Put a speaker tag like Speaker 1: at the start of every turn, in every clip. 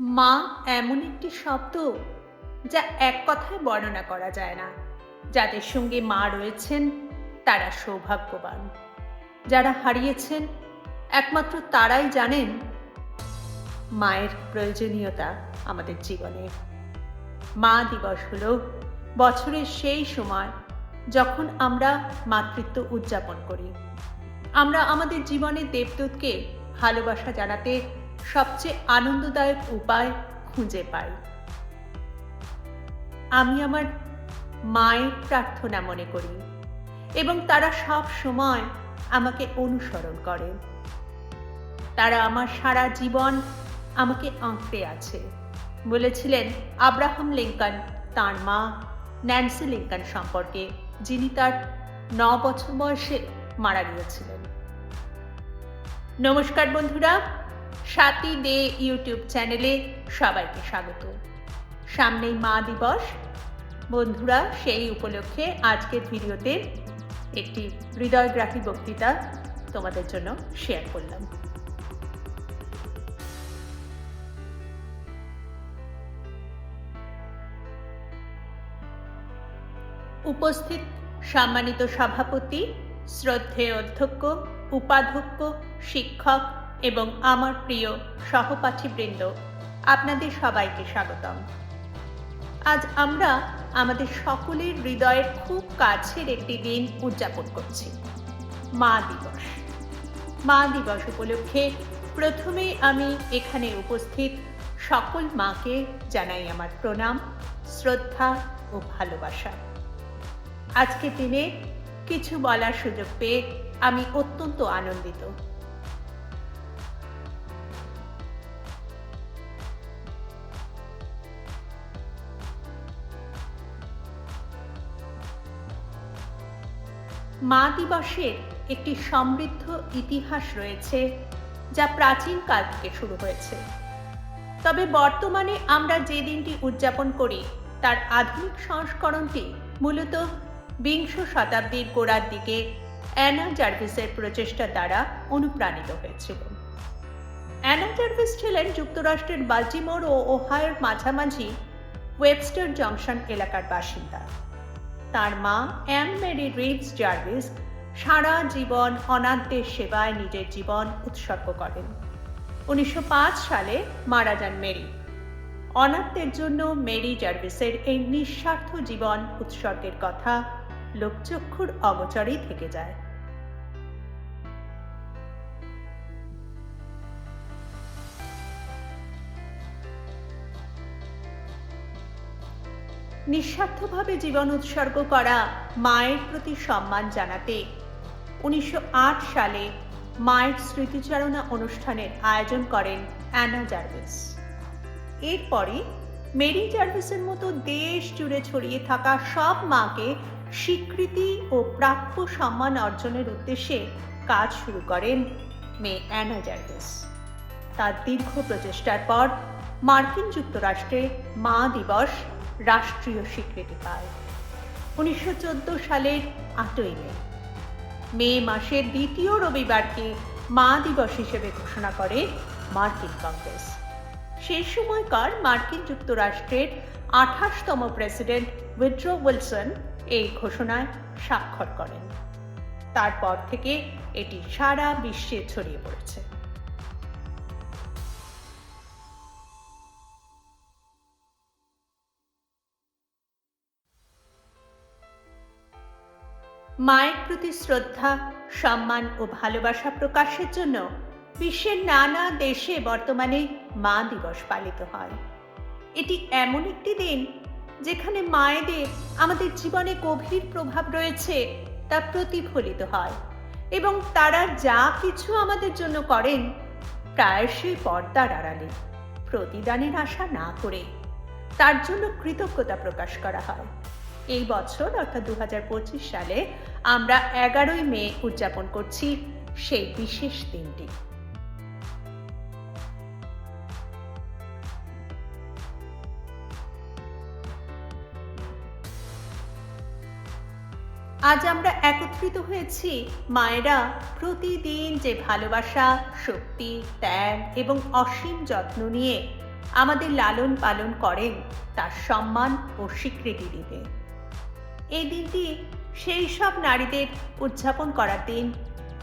Speaker 1: মা এমন একটি শব্দ যা এক কথায় বর্ণনা করা যায় না। যাদের সঙ্গে মা রয়েছেন, তারা সৌভাগ্যবান। যারা হারিয়েছেন, একমাত্র তারাই জানেন মায়ের প্রয়োজনীয়তা আমাদের জীবনে। মা দিবস হল বছরের সেই সময় যখন আমরা মাতৃত্ব উদযাপন করি। আমরা আমাদের জীবনে দেবদূতকে ভালোবাসা জানাতে সবচেয়ে আনন্দদায়ক উপায় খুঁজে পাই। আমি আমার মায়ের প্রার্থনা মনে করি এবং তারা সব সময় আমাকে অনুসরণ করে। তারা আমার সারা জীবন আমাকে আঁকড়ে আছে। বলেছিলেন আব্রাহাম লিঙ্কন তার মা ন্যান্সি লিঙ্কন সম্পর্কে, যিনি তার ন বছর বয়সে মারা গিয়েছিলেন। নমস্কার বন্ধুরা সাতই দে ইউটিউব চ্যানেলে সবাইকে স্বাগত। সামনেই মা দিবস। বন্ধুরা, সেই উপলক্ষে আজকের ভিডিওতে একটি হৃদয়গ্রাহী বক্তৃতা তোমাদের জন্য শেয়ার করলাম। উপস্থিত সম্মানিত সভাপতি, শ্রদ্ধেয় অধ্যক্ষ, উপাধ্যক্ষ, শিক্ষক এবং আমার প্রিয় সহপাঠীবৃন্দ, আপনাদের সবাইকে স্বাগতম। আজ আমরা আমাদের সকলের হৃদয়ের খুব কাছের একটি দিন উদযাপন করছি, মা দিবস। মা দিবস উপলক্ষে প্রথমে আমি এখানে উপস্থিত সকল মাকে জানাই আমার প্রণাম, শ্রদ্ধা ও ভালোবাসা। আজকে দিনে কিছু বলার সুযোগ পেয়ে আমি অত্যন্ত আনন্দিত। মা দিবসের একটি সমৃদ্ধ ইতিহাস রয়েছে যা প্রাচীন কাল থেকে শুরু হয়েছে। তবে বর্তমানে আমরা যে দিনটি উদযাপন করি, তার আধুনিক সংস্করণটি মূলত বিংশ শতাব্দীর গোড়ার দিকে অ্যানা জার্ভিসের প্রচেষ্টা দ্বারা অনুপ্রাণিত হয়েছিল। অ্যানা জার্ভিস ছিলেন যুক্তরাষ্ট্রের বাল্টিমোর ও ওহায়োর মাঝামাঝি ওয়েবস্টার জংশন এলাকার বাসিন্দা। তার মা অ্যান মেরি রিভস জার্ভিস, সারা জীবন অনাথদের সেবায় নিজের জীবন উৎসর্গ করেন। উনিশশো পাঁচ সালে মারা যান মেরি। অনাথদের জন্য মেরি জার্ভিসের এই নিঃস্বার্থ জীবন উৎসর্গের কথা লোকচক্ষুর অগচরেই থেকে যায়। নিঃস্বার্থভাবে জীবন উৎসর্গ করা মায়ের প্রতি সম্মান জানাতে। উনিশশো আট সালে মায়ের স্মৃতিচারণা অনুষ্ঠানের আয়োজন করেন অ্যানা জার্ভিস। এরপরে মেরি জার্ভিসের মতো দেশ জুড়ে ছড়িয়ে থাকা সব মাকে স্বীকৃতি ও প্রাপ্য সম্মান অর্জনের উদ্দেশ্যে কাজ শুরু করেন মে অ্যানা জার্ভিস। তার দীর্ঘ প্রচেষ্টার পর মার্কিন যুক্তরাষ্ট্রে মা দিবস রাষ্ট্রীয় স্বীকৃতি পায়। উনিশশো সালের আটই মে মে মাসের দ্বিতীয় রবিবারকে মা দিবস হিসেবে ঘোষণা করে মার্কিন কংগ্রেস। সেই সময়কার মার্কিন যুক্তরাষ্ট্রের আঠাশতম প্রেসিডেন্ট উইড্রো উইলসন এই ঘোষণায় স্বাক্ষর করেন। তারপর থেকে এটি সারা বিশ্বে ছড়িয়ে পড়েছে। মায়ের প্রতি শ্রদ্ধা, সম্মান ও ভালোবাসা প্রকাশের জন্য বিশ্বের নানা দেশে বর্তমানে মা দিবস পালিত হয়। এটি এমন একটি দিন যেখানে মায়েদের আমাদের জীবনে গভীর প্রভাব রয়েছে তা প্রতিফলিত হয় এবং তারা যা কিছু আমাদের জন্য করেন প্রায়শই পর্দার আড়ালে প্রতিদানের আশা না করে তার জন্য কৃতজ্ঞতা প্রকাশ করা হয়। এই বছর, অর্থাৎ দু হাজার পঁচিশ সালে, আমরা এগারোই মে উদযাপন করছি সেই বিশেষ দিনটি। আজ আমরা একত্রিত হয়েছি মায়েরা প্রতিদিন যে ভালোবাসা, শক্তি, ত্যাগ এবং অসীম যত্ন নিয়ে আমাদের লালন পালন করেন, তার সম্মান ও স্বীকৃতি দিতে। এই দিনটি সেই সব নারীদের উদযাপন করার দিন,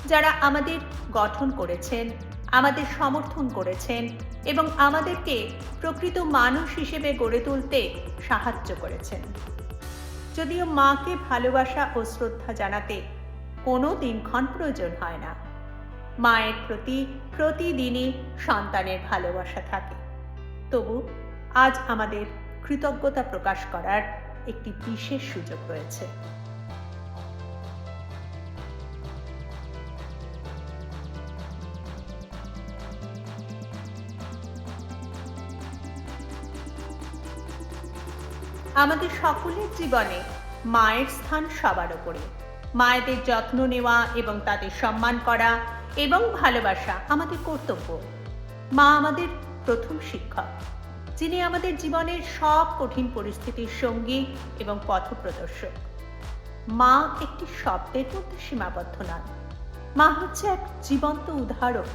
Speaker 1: যারা আমাদের গঠন করেছেন, আমাদের সমর্থন করেছেন এবং আমাদেরকে প্রকৃত মানুষ হিসেবে গড়ে তুলতে সাহায্য করেছেন। যদিও মাকে ভালোবাসা ও শ্রদ্ধা জানাতে কোনো দিনক্ষণ প্রয়োজন হয় না। মায়ের প্রতি প্রতিদিনই সন্তানের ভালোবাসা থাকে। তবু আজ আমাদের কৃতজ্ঞতা প্রকাশ করার একটি বিশেষ সুযোগ রয়েছে। আমাদের সকলের জীবনে মায়ের স্থান সবার ওপরে মায়েদের যত্ন নেওয়া এবং তাদের সম্মান করা এবং ভালোবাসা আমাদের কর্তব্য। মা আমাদের প্রথম শিক্ষক। যিনি আমাদের জীবনের সব কঠিন পরিস্থিতির সঙ্গী এবং পথপ্রদর্শক। মা একটি শব্দের মধ্যে সীমাবদ্ধ নন। মা হচ্ছে এক জীবন্ত উদাহরণ,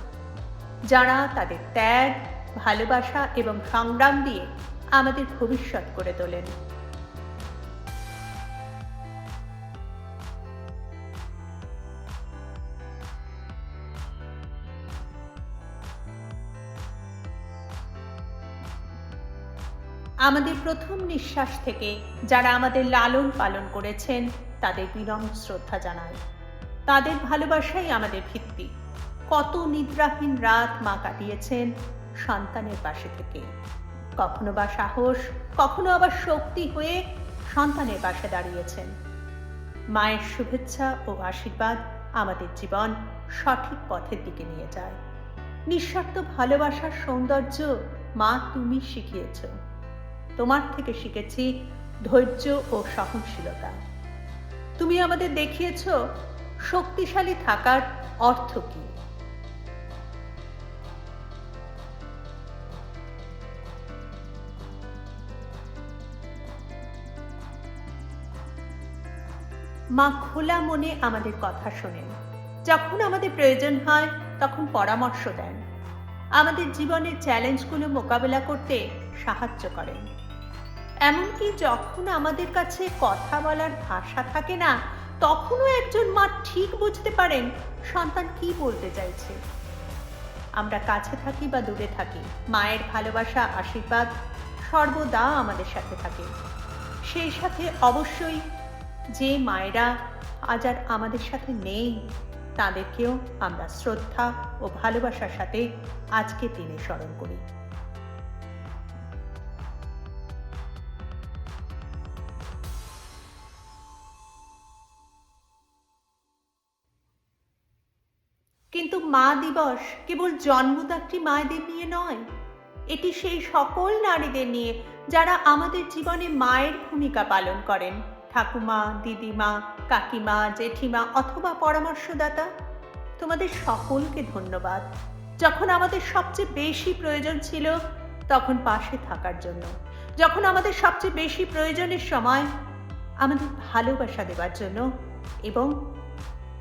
Speaker 1: যারা তাদের ত্যাগ, ভালোবাসা এবং সংগ্রাম দিয়ে আমাদের ভবিষ্যৎ করে তোলেন। আমাদের প্রথম নিঃশ্বাস থেকে যারা আমাদের লালন পালন করেছেন, তাদের বিনম্র শ্রদ্ধা জানাই। তাদের ভালোবাসাই আমাদের ভিত্তি। কত নিদ্রাহীন রাত মা কাটিয়েছেন সন্তানের পাশে থেকে। কখনো বা সাহস, কখনো আবার শক্তি হয়ে সন্তানের পাশে দাঁড়িয়েছেন। মায়ের শুভেচ্ছা ও আশীর্বাদ আমাদের জীবন সঠিক পথের দিকে নিয়ে যায়। নিঃস্বার্থ ভালোবাসার সৌন্দর্য মা তুমি শিখিয়েছো। তোমার থেকে শিখেছি ধৈর্য ও সহনশীলতা। তুমি আমাদের দেখিয়েছ শক্তিশালী থাকার অর্থ কি? মা খোলা মনে আমাদের কথা শোনেন। যখন আমাদের প্রয়োজন হয়, তখন পরামর্শ দেন। আমাদের জীবনের চ্যালেঞ্জগুলো মোকাবেলা করতে সাহায্য করেন। এমনকি যখন আমাদের কাছে কথা বলার ভাষা থাকে না, তখনও একজন মা ঠিক বুঝতে পারেন সন্তান কি বলতে চাইছে। আমরা কাছে থাকি বা দূরে থাকি, মায়ের ভালোবাসা, আশীর্বাদ সর্বদা আমাদের সাথে থাকে। সেই সাথে অবশ্যই যে মায়েরা আজ আর আমাদের সাথে নেই, তাদেরকেও আমরা শ্রদ্ধা ও ভালোবাসার সাথে আজকে দিনে স্মরণ করি। কিন্তু মা দিবস কেবল জন্মদাত্রী মায়েদের নিয়ে নয়, এটি সেই সকল নারীদের নিয়ে যারা আমাদের জীবনে মায়ের ভূমিকা পালন করেন। ঠাকুমা, দিদিমা, কাকিমা, জেঠিমা অথবা পরামর্শদাতা, তোমাদের সকলকে ধন্যবাদ। যখন আমাদের সবচেয়ে বেশি প্রয়োজন ছিল তখন পাশে থাকার জন্য। যখন আমাদের সবচেয়ে বেশি প্রয়োজনের সময় আমাদের ভালোবাসা দেওয়ার জন্য এবং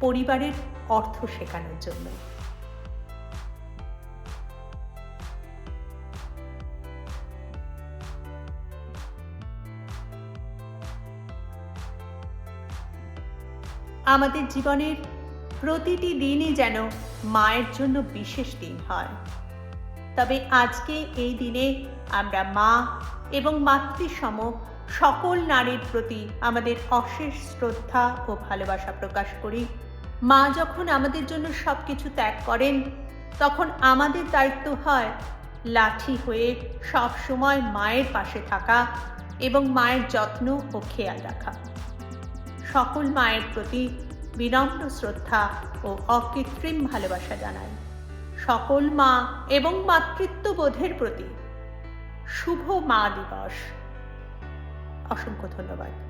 Speaker 1: পরিবারের অর্থ শেখানোর জন্য। আমাদের জীবনের প্রতিটি দিনই যেন মায়ের জন্য বিশেষ দিন হয়। তবে আজকে এই দিনে আমরা মা এবং মাতৃসম সকল নারীর প্রতি আমাদের অশেষ শ্রদ্ধা ও ভালোবাসা প্রকাশ করি। মা যখন আমাদের জন্য সব কিছু ত্যাগ করেন, তখন আমাদের দায়িত্ব হয় লাঠি হয়ে সব সময় মায়ের পাশে থাকা এবং মায়ের যত্ন ও খেয়াল রাখা। সকল মায়ের প্রতি বিনম্র শ্রদ্ধা ও অকৃত্রিম ভালোবাসা জানাই। সকল মা এবং মাতৃত্ববোধের প্রতি শুভ মা দিবস। অসংখ্য ধন্যবাদ।